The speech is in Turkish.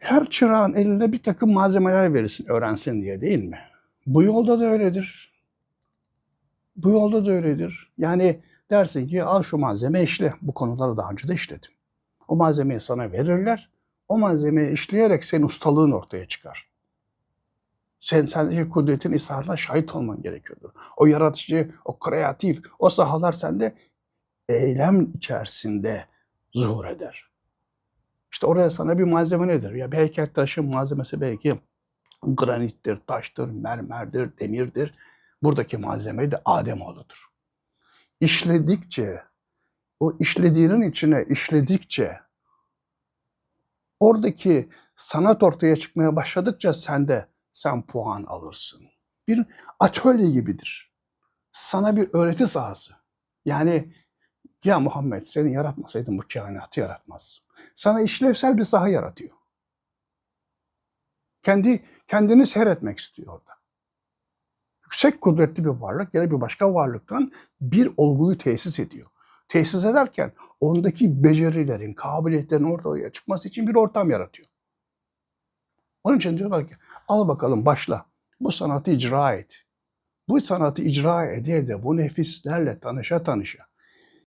Her çırağın eline bir takım malzemeler verirsin öğrensin diye değil mi? Bu yolda da öyledir. Bu yolda da öyledir. Yani dersin ki al şu malzeme işle. Bu konuları daha önce de işledim. O malzemeyi sana verirler. O malzemeyi işleyerek senin ustalığın ortaya çıkar. Sen sadece kudretin isarına şahit olman gerekiyordur. O yaratıcı, o kreatif, o sahalar sende eylem içerisinde zuhur eder. İşte oraya sana bir malzeme nedir? Ya bir heykeltıraşın malzemesi belki granittir, taştır, mermerdir, demirdir. Buradaki malzeme de Ademoğlu'dur. İşledikçe, o işlediğinin içine işledikçe oradaki sanat ortaya çıkmaya başladıkça sen de sen puan alırsın. Bir atölye gibidir. Sana bir öğreti sahası. Yani ya Muhammed seni yaratmasaydın bu kainatı yaratmaz. Sana işlevsel bir saha yaratıyor. Kendi kendini seyretmek istiyor orada. Yüksek kudretli bir varlık ya da bir başka varlıktan bir olguyu tesis ediyor. Tesis ederken ondaki becerilerin, kabiliyetlerin ortaya çıkması için bir ortam yaratıyor. Onun için diyorlar ki al bakalım başla. Bu sanatı icra et. Bu sanatı icra ede ede bu nefislerle tanışa tanışa